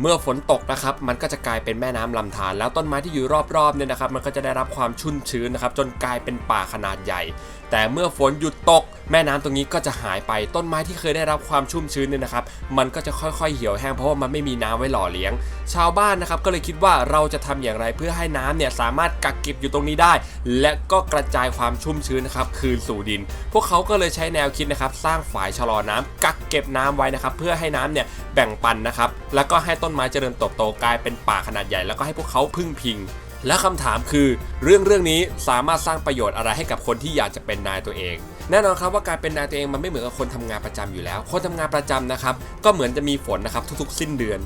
เมื่อฝนตกนะครับมันก็จะกลายเป็นแม่น้ำลำธารแล้วต้นไม้ที่อยู่รอบๆเนี่ยนะครับมันก็จะได้รับความชุ่มชื้นนะครับจนกลายเป็นป่าขนาดใหญ่ แต่เมื่อฝนหยุดตก แม่น้ำตรงนี้ก็จะหายไปต้นไม้ที่เคยได้รับความชุ่มชื้นเนี่ยนะครับมันก็จะค่อยๆเหี่ยวแห้งเพราะว่ามันไม่มีน้ำไว้หล่อเลี้ยง ชาวบ้านนะครับก็เลยคิดว่าเราจะทำอย่างไรเพื่อให้น้ำเนี่ยสามารถกักเก็บอยู่ตรงนี้ได้ และก็กระจายความชุ่มชื้นนะครับคืนสู่ดิน พวกเขาก็เลยใช้แนวคิดนะครับสร้างฝายชะลอน้ำกักเก็บน้ำไว้นะครับเพื่อให้น้ำเนี่ยแบ่งปันนะครับแล้วก็ให้ต้น้นไม้เจริญเติบโตกลายเป็นป่าขนาดใหญ่แล้วก็ให้พวกเขาพึ่งพิง และคำถามคือ เรื่องเรื่องนี้สามารถสร้างประโยชน์อะไรให้กับคนที่อยากจะเป็นนายตัวเอง แน่นอนครับว่าการเป็นนายตัวเองมันไม่เหมือนกับคนทำงานประจำอยู่แล้ว คนทำงานประจำนะครับก็เหมือนจะมีฝนนะครับทุกๆ สิ้นเดือน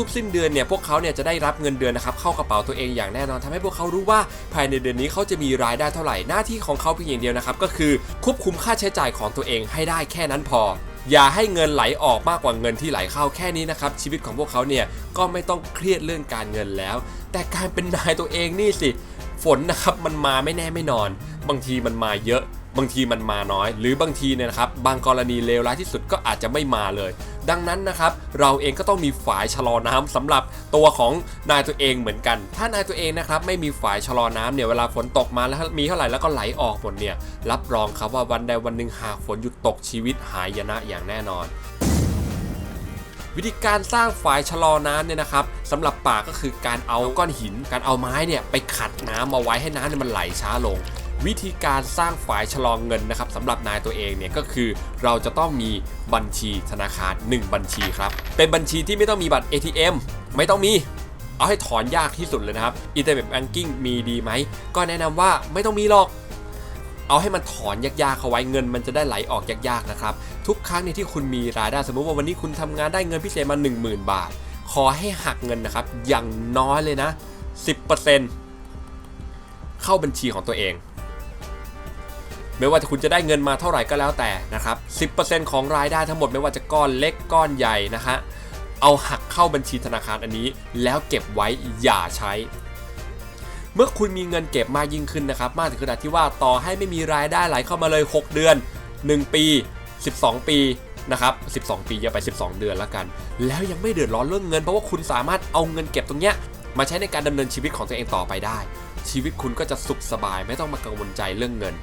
ทุกๆ สิ้นเดือนเนี่ยพวกเขาเนี่ยจะได้รับเงินเดือนนะครับเข้ากระเป๋าตัวเองอย่างแน่นอนทำให้พวกเขารู้ว่าภายในเดือนนี้เขาจะมีรายได้เท่าไหร่หน้าที่ของเขาเพียงอย่างเดียวนะครับก็คือควบคุมค่าใช้จ่ายของตัวเองให้ได้แค่นั้นพอ อย่าให้เงินไหลออกมากกว่าเงินที่ไหลเข้าแค่นี้นะครับ ชีวิตของพวกเขาเนี่ยก็ไม่ต้องเครียดเรื่องการเงินแล้ว แต่การเป็นนายตัวเองนี่สิ ฝนนะครับมันมาไม่แน่ไม่นอน บางทีมันมาเยอะ บางทีมันมาน้อย หรือบางทีเนี่ยนะครับบางกรณีเลวร้ายที่สุดก็อาจจะไม่มาเลย ดังนั้นนะครับเราเองก็ต้องมีฝายชะลอน้ำสำหรับตัวของนายตัวเองเหมือนกัน ถ้านายตัวเองนะครับไม่มีฝายชะลอน้ำเนี่ยเวลาฝนตกมาแล้วมีเท่าไหร่แล้วก็ไหลออกหมดเนี่ยรับรองครับว่าวันใดวันหนึ่งหากฝนหยุดตกชีวิตหายนะอย่างแน่นอน วิธีการสร้างฝายชะลอน้ำเนี่ยนะครับสำหรับป่าก็คือการเอาก้อนหิน การเอาไม้เนี่ยไปขัดน้ำมาไว้ให้น้ำเนี่ยมันไหลช้าลง วิธีการสร้างฝายชะลอเงินนะครับสำหรับนายตัวเองเนี่ยก็คือ เราจะต้องมีบัญชีธนาคาร 1 บัญชีครับเป็นบัญชีที่ไม่ต้องมีบัตร ATM ไม่ต้องมีเอาให้ถอนยากที่สุดเลยนะครับอินเทอร์เน็ตแบงกิ้งมีดีไหมก็แนะนำว่าไม่ต้องมีหรอก เอาให้มันถอนยากๆเข้าไว้เงินมันจะได้ไหลออกยากๆนะครับ ทุกครั้งในที่คุณมีรายได้สมมุติว่าวันนี้คุณทำงานได้เงินพิเศษมา 10,000 บาท ขอให้หักเงินนะครับ อย่างน้อยเลยนะ 10%เข้าบัญชีของตัวเอง ไม่ว่าจะคุณจะได้เงินมาเท่าไหร่ก็แล้วแต่นะครับ 10%ของรายได้ทั้งหมดไม่ว่าจะก้อนเล็กก้อนใหญ่นะฮะเอาหักเข้าบัญชีธนาคารอันนี้ แล้วเก็บไว้อย่าใช้ เมื่อคุณมีเงินเก็บมากยิ่งขึ้นนะครับ มากถึงขนาดที่ว่าต่อให้ไม่มีรายได้ไหลเข้ามาเลย 6 เดือน 1 ปี 12 ปีนะครับ 12 ปีอย่าไป 12 เดือนแล้วกัน แล้วยังไม่เดือดร้อนเรื่องเงินเพราะว่าคุณสามารถเอาเงินเก็บตรงเนี้ยมาใช้ในการดำเนินชีวิตของตัวเองต่อไปได้ ชีวิตคุณก็จะสุขสบายไม่ต้องมากังวลใจเรื่องเงิน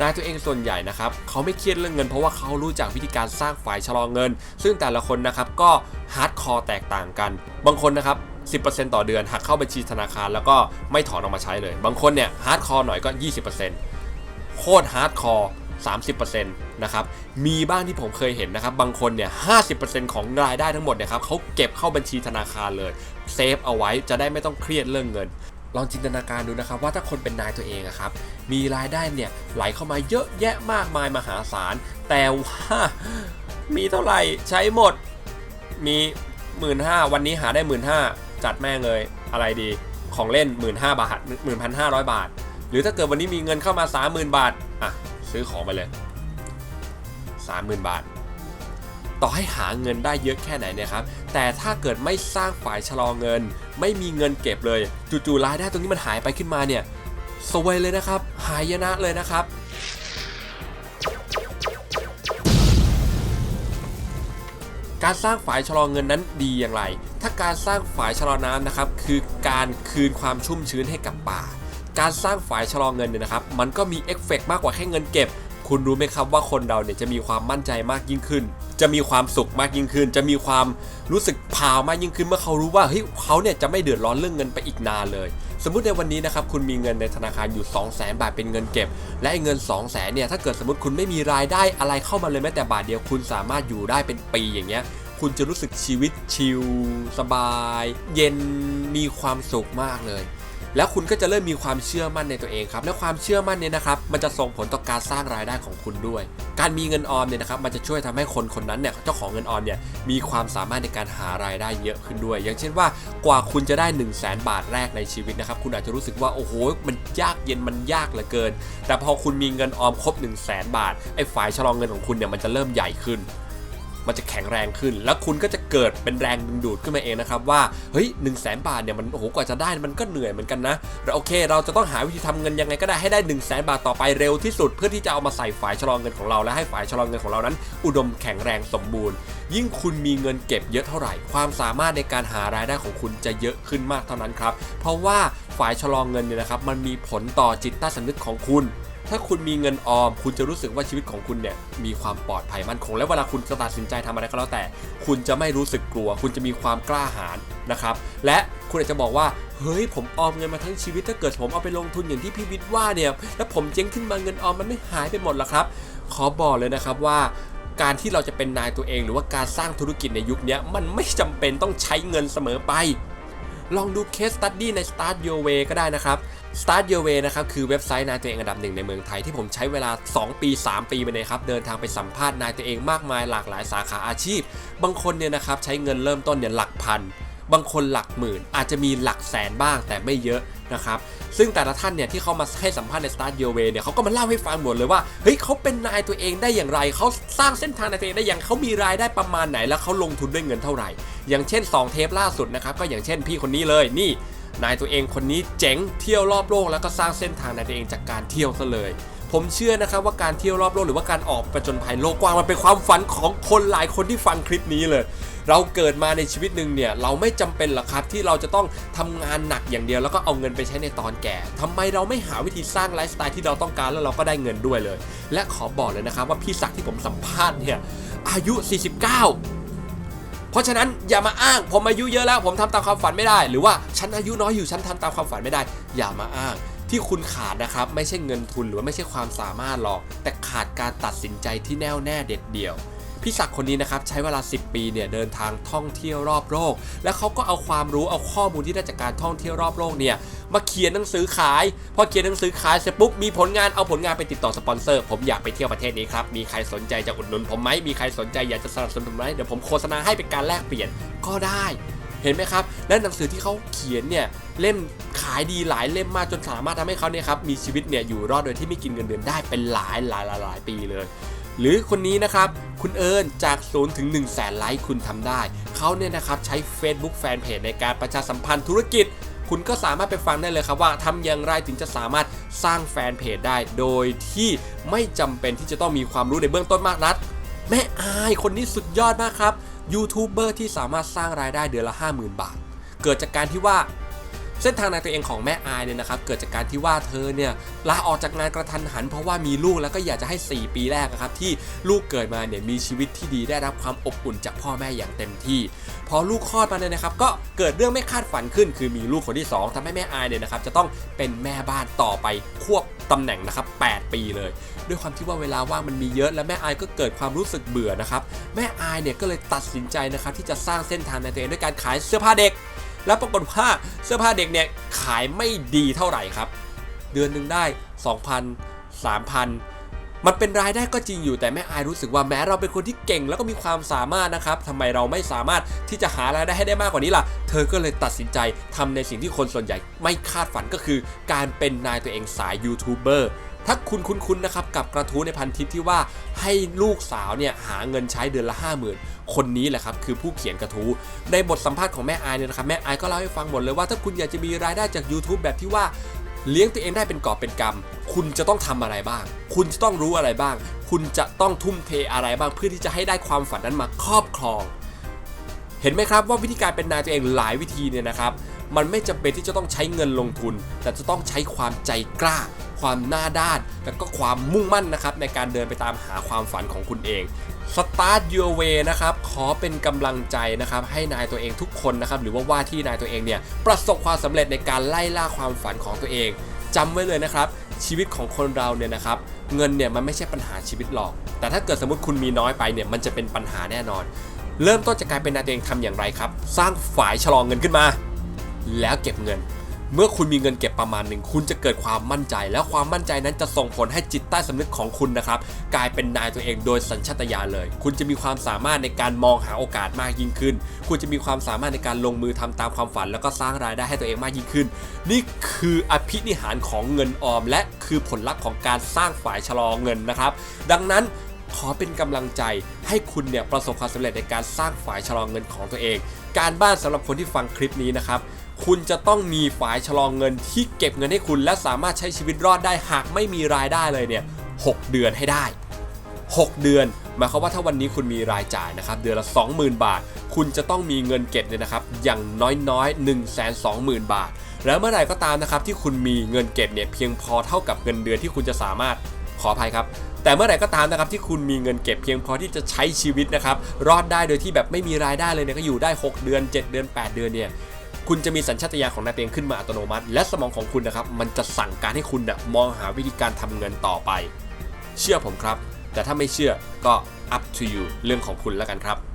นายตัวเองส่วนใหญ่นะครับเขาไม่เครียดเรื่องเงินเพราะว่าเขารู้จักวิธีการสร้างฝ่ายชะลอเงิน ซึ่งแต่ละคนนะครับก็ฮาร์ดคอร์แตกต่างกัน บางคนนะครับ 10%ต่อเดือนหักเข้าบัญชีธนาคาร แล้วก็ไม่ถอนออกมาใช้เลย บางคนเนี่ยฮาร์ดคอร์หน่อยก็ 20%โคตรฮาร์ดคอร์30%นะครับ มีบ้างที่ผมเคยเห็นนะครับ บางคนเนี่ย 50%ของรายได้ทั้งหมดเนี่ยครับเขาเก็บเข้าบัญชีธนาคารเลยเซฟเอาไว้จะได้ไม่ต้องเครียดเรื่องเงิน ลองจินตนาการดูนะครับว่าถ้าคนเป็นนายตัวเองอะครับ มีรายได้เนี่ยไหลเข้ามาเยอะแยะมากมายมหาศาล แต่ว่ามีเท่าไหร่ใช้หมด มีหมื่นห้าวันนี้หาได้หมื่นห้า จัดแม่งเลยอะไรดีของเล่นหมื่นห้าบาทหมื่นพันห้าร้อยบาท หรือถ้าเกิดวันนี้มีเงินเข้ามาสามหมื่นบาท อะ ซื้อของไปเลยสามหมื่นบาท ต่อให้หาเงินได้เยอะแค่ไหนเนี่ยครับ แต่ถ้าเกิดไม่สร้างฝ่ายชะลอเงิน ไม่มีเงินเก็บเลยจู่ๆรายได้ตรงนี้มันหายไปขึ้นมาเนี่ยสวยเลยนะครับ หายนะเลยนะครับการสร้างฝ่ายชะลอเงินนั้นดีอย่างไร ถ้าการสร้างฝายชะลอน้ำนะครับคือการคืนความชุ่มชื้นให้กับป่า การสร้างฝายชะลอเงินเนี่ยนะครับมันก็มีเอฟเฟกต์มากกว่าแค่เงินเก็บ คุณรู้ไหมครับว่าคนเราเนี่ยจะมีความมั่นใจมากยิ่งขึ้น จะมีความสุขมากยิ่งขึ้น จะมีความรู้สึกพาวมากยิ่งขึ้นเมื่อเขารู้ว่าเฮ้ยเขาเนี่ยจะไม่เดือดร้อนเรื่องเงินไปอีกนานเลย สมมุติในวันนี้นะครับคุณมีเงินในธนาคารอยู่ 2 0 0 0 0 0บาทเป็นเงินเก็บ และเงิน 2 0 0 0 0 0เนี่ยถ้าเกิดสมมติคุณไม่มีรายได้อะไรเข้ามาเลยแม้แต่บาทเดียวคุณสามารถอยู่ได้เป็นปีอย่างเงี้ย คุณจะรู้สึกชีวิตชิลสบาย เย็นมีความสุขมากเลย แล้วคุณก็จะเริ่มมีความเชื่อมั่นในตัวเองครับ และความเชื่อมั่นเนี่ยนะครับ มันจะส่งผลต่อการสร้างรายได้ของคุณด้วย การมีเงินออมเนี่ยนะครับ มันจะช่วยทำให้คนคนนั้นเนี่ยเจ้าของเงินออมเนี่ยมีความสามารถในการหารายได้เยอะขึ้นด้วย อย่างเช่นว่ากว่าคุณจะได้ 1 0 0 0 0แบาทแรกในชีวิตนะครับ คุณอาจจะรู้สึกว่าโอ้โหมันยากเย็นมันยากเหลือเกิน แต่พอคุณมีเงินออมครบ 1 0 0 0 0แบาทไอ้ฝ่ายชะลองเงินของคุณเนี่ยมันจะเริ่มใหญ่ขึ้น มันจะแข็งแรงขึ้น แล้วคุณก็จะเกิดเป็นแรงดึงดูดขึ้นมาเองนะครับว่าเฮ้ย1นึ่งแสนบาทเนี่ยมันโอ้โหกว่าจะได้มันก็เหนื่อยเหมือนกันนะเราโอเค เราจะต้องหาวิธีทำเงินยังไงก็ได้ให้ได้1นึ่งแสนบาทต่อไปเร็วที่สุด เพื่อที่จะเอามาใส่ฝ่ายชะลอเงินของเราและให้ฝ่ายชะลอเงินของเรานั้น อุดมแข็งแรงสมบูรณ์ ยิ่งคุณมีเงินเก็บเยอะเท่าไหร่ ความสามารถในการหารายได้ของคุณจะเยอะขึ้นมากเท่านั้นครับเพราะว่าฝ่ายชะลอเงินเนี่ยนะครับมันมีผลต่อจิตใต้สำนึกของคุณ ถ้าคุณมีเงินออม คุณจะรู้สึกว่าชีวิตของคุณเนี่ยมีความปลอดภัยมั่นคง และเวลาคุณตัดสินใจทำอะไรก็แล้วแต่ คุณจะไม่รู้สึกกลัว คุณจะมีความกล้าหาญนะครับ และคุณอาจจะบอกว่าเฮ้ยผมออมเงินมาทั้งชีวิตถ้าเกิดผมเอาไปลงทุนอย่างที่พี่วิทย์ว่าเนี่ยแล้วผมเจ๊งขึ้นมาเงินออมมันไม่หายไปหมดหรอครับ ขอบอกเลยนะครับว่าการที่เราจะเป็นนายตัวเองหรือว่าการสร้างธุรกิจในยุคนี้มันไม่จำเป็นต้องใช้เงินเสมอไป ลองดูเคสตัดดี้ใน Start Your Way ก็ได้นะครับ Start Your Way นะครับคือเว็บไซต์นายตัวเองอันดับหนึ่งในเมืองไทยที่ผมใช้เวลา 2 ปี 3 ปีไปเลยครับเดินทางไปสัมภาษณ์นายตัวเองมากมายหลากหลายสาขาอาชีพ บางคนเนี่ยนะครับใช้เงินเริ่มต้นเนี่ยหลักพัน บางคนหลักหมื่น อาจจะมีหลักแสนบ้างแต่ไม่เยอะนะครับซึ่งแต่ละท่านเนี่ยที่เขามาให้สัมภาษณ์ใน Start Your Way เนี่ยเขาก็มาเล่าให้ฟังหมดเลยว่าเฮ้ยเขาเป็นนายตัวเองได้อย่างไรเขาสร้างเส้นทางนายตัวเองได้อย่างเขามีรายได้ประมาณไหน แล้วเขาลงทุนด้วยเงินเท่าไหร่ อย่างเช่น 2 เทปล่าสุดนะครับก็อย่างเช่นพี่คนนี้เลยนี่ นายตัวเองคนนี้เจ๋งเที่ยวรอบโลกแล้วก็สร้างเส้นทางนายตัวเองจากการเที่ยวซะเลย ผมเชื่อนะครับว่าการเที่ยวรอบโลกหรือว่าการออกประจนภัยโลกกว้างมันเป็นความฝันของคนหลายคนที่ฟังคลิปนี้เลย เราเกิดมาในชีวิตหนึ่งเนี่ยเราไม่จำเป็นหรอกครับที่เราจะต้องทำงานหนักอย่างเดียวแล้วก็เอาเงินไปใช้ในตอนแก่ทำไมเราไม่หาวิธีสร้างไลฟ์สไตล์ที่เราต้องการแล้วเราก็ได้เงินด้วยเลย และขอบอกเลยนะครับว่าพี่ศักดิ์ที่ผมสัมภาษณ์เนี่ยอายุ 49 เพราะฉะนั้นอย่ามาอ้างผมอายุเยอะแล้วผมทำตามความฝันไม่ได้ หรือว่าฉันอายุน้อยอยู่ฉันทำตามความฝันไม่ได้ อย่ามาอ้างที่คุณขาดนะครับ ไม่ใช่เงินทุนหรือว่าไม่ใช่ความสามารถหรอก แต่ขาดการตัดสินใจที่แน่วแน่เด็ดเดี่ยว พี่ศักดิ์คนนี้นะครับใช้เวลา 10 ปีเนี่ยเดินทางท่องเที่ยวรอบโลก แล้วเขาก็เอาความรู้เอาข้อมูลที่ได้จากการท่องเที่ยวรอบโลกเนี่ยมาเขียนหนังสือขาย พอเขียนหนังสือขายเสร็จปุ๊บมีผลงานเอาผลงานไปติดต่อสปอนเซอร์ ผมอยากไปเที่ยวประเทศนี้ครับ มีใครสนใจจะอุดหนุนผมไหมมีใครสนใจอยากจะสนับสนุนผมไหมเดี๋ยวผมโฆษณาให้เป็นการแลกเปลี่ยนก็ได้เห็นไหมครับ และหนังสือที่เขาเขียนเนี่ยเล่มขายดีหลายเล่มมากจนสามารถทำให้เขาเนี่ยครับมีชีวิตเนี่ยอยู่รอดโดยที่ไม่กินเงินเดือนได้เป็นหลายหลายหลายหลายปีเลย หรือคนนี้นะครับคุณเอิญจาก0ถึง1แสนไลค์คุณทำได้ เขาเนี่ยนะครับใช้ Facebook Fanpage ในการประชาสัมพันธ์ธุรกิจ คุณก็สามารถไปฟังได้เลยครับว่าทำอย่างไรถึงจะสามารถสร้างแฟนเพจได้ โดยที่ไม่จำเป็นที่จะต้องมีความรู้ในเบื้องต้นมากนักแม่อายคนนี้สุดยอดมากครับยูทูบเบอร์ที่สามารถสร้างรายได้เดือนละ 50,000 บาท เกิดจากการที่ว่า เส้นทางในตัวเองของแม่อายเนี่ยนะครับเกิดจากการที่ว่าเธอเนี่ยลาออกจากงานกระทันหัน เพราะว่ามีลูกแล้วก็อยากจะให้ 4 ปีแรกนะครับที่ลูกเกิดมาเนี่ยมีชีวิตที่ดีได้รับความอบอุ่นจากพ่อแม่อย่างเต็มที่ พอลูกคลอดมาเนี่ยนะครับก็เกิดเรื่องไม่คาดฝันขึ้น คือมีลูกคนที่ 2ทำให้แม่อายเนี่ยนะครับจะต้องเป็นแม่บ้านต่อไปควบตำแหน่งนะครับ 8 ปีเลย ด้วยความที่ว่าเวลาว่างมันมีเยอะและแม่อายก็เกิดความรู้สึกเบื่อนะครับแม่อายเนี่ยก็เลยตัดสินใจนะครับที่จะสร้างเส้นทางในตัวเองด้วยการขายเสื้อผ้าเด็ก แล้วปรากฏว่าเสื้อผ้าเด็กเนี่ยขายไม่ดีเท่าไหร่ครับ เดือนหนึ่งได้ 2,000 3,000 มันเป็นรายได้ก็จริงอยู่แต่แม่อายรู้สึกว่าแม้เราเป็นคนที่เก่งแล้วก็มีความสามารถนะครับทำไมเราไม่สามารถที่จะหารายได้ให้ได้มากกว่านี้ล่ะ เธอก็เลยตัดสินใจทำในสิ่งที่คนส่วนใหญ่ไม่คาดฝันก็คือ การเป็นนายตัวเองสายยูทูบเบอร์ ถ้าคุณคุ้นๆนะครับกับกระทู้ในพันทิปที่ว่าให้ลูกสาวเนี่ยหาเงินใช้เดือนละ 50,000 คนนี้แหละครับคือผู้เขียนกระทู้ในบทสัมภาษณ์ของแม่อายเนี่ยนะครับแม่อายก็เล่าให้ฟังหมดเลยว่าถ้าคุณอยากจะมีรายได้จาก YouTube แบบที่ว่าเลี้ยงตัวเองได้เป็นกอบเป็นกำคุณจะต้องทำอะไรบ้าง คุณจะต้องรู้อะไรบ้าง คุณจะต้องทุ่มเทอะไรบ้างเพื่อที่จะให้ได้ความฝันนั้นมาครอบครอง เห็นไหมครับว่าวิธีการเป็นนายตัวเองหลายวิธีเนี่ยนะครับ มันไม่จำเป็นที่จะต้องใช้เงินลงทุน แต่จะต้องใช้ความใจกล้า ความหน้าด้าน และก็ความมุ่งมั่นนะครับในการเดินไปตามหาความฝันของคุณเอง Start Your Way นะครับ ขอเป็นกำลังใจนะครับ ให้นายตัวเองทุกคนนะครับ หรือว่าว่าที่นายตัวเองเนี่ย ประสบความสำเร็จในการไล่ล่าความฝันของตัวเองจำไว้เลยนะครับ ชีวิตของคนเราเนี่ยนะครับ เงินเนี่ยมันไม่ใช่ปัญหาชีวิตหรอก แต่ถ้าเกิดสมมติคุณมีน้อยไปเนี่ย มันจะเป็นปัญหาแน่นอน เริ่มต้นจากการเป็นนายตัวเองทำอย่างไรครับ สร้างฝ่ายชะลอเงินขึ้นมา แล้วเก็บเงิน เมื่อคุณมีเงินเก็บประมาณหนึ่งคุณจะเกิดความมั่นใจ แล้วความมั่นใจนั้นจะส่งผลให้จิตใต้สำนึกของคุณนะครับกลายเป็นนายตัวเองโดยสัญชาตญาณเลย คุณจะมีความสามารถในการมองหาโอกาสมากยิ่งขึ้น คุณจะมีความสามารถในการลงมือทำตามความฝัน แล้วก็สร้างรายได้ให้ตัวเองมากยิ่งขึ้น นี่คืออภินิหารของเงินออม และคือผลลัพธ์ของการสร้างฝ่ายชะลอเงินนะครับ ดังนั้นขอเป็นกำลังใจให้คุณเนี่ยประสบความสำเร็จในการสร้างฝ่ายชะลอเงินของตัวเอง การบ้านสำหรับคนที่ฟังคลิปนี้นะครับ คุณจะต้องมีฝายชะลองเงินที่เก็บเงินให้คุณ และสามารถใช้ชีวิตรอดได้หากไม่มีรายได้เลยเนี่ยหกเดือนให้ได้ 6 เดือนหมายความว่าถ้าวันนี้คุณมีรายจ่ายนะครับเดือนละ 20,000 บาท คุณจะต้องมีเงินเก็บเนี่ยนะครับอย่างน้อยๆ 1 2 0 0 0 0 บาท แล้วเมื่อไหร่ก็ตามนะครับที่คุณมีเงินเก็บเนี่ยเพียงพอเท่ากับเงินเดือนที่คุณจะสามารถขออภัยครับ แต่เมื่อไหร่ก็ตามนะครับที่คุณมีเงินเก็บเพียงพอที่จะใช้ชีวิตนะครับรอดได้โดยที่แบบไม่มีรายได้เลยเนี่ยก็อยู่ได้ 6 เดือน 7 เดือน 8 เดือนเนี่ย คุณจะมีสัญชาตญาณของนายเตียงขึ้นมาอัตโนมัติ และสมองของคุณนะครับ มันจะสั่งการให้คุณนะมองหาวิธีการทำเงินต่อไป เชื่อผมครับ แต่ถ้าไม่เชื่อก็ up to you เรื่องของคุณแล้วกันครับ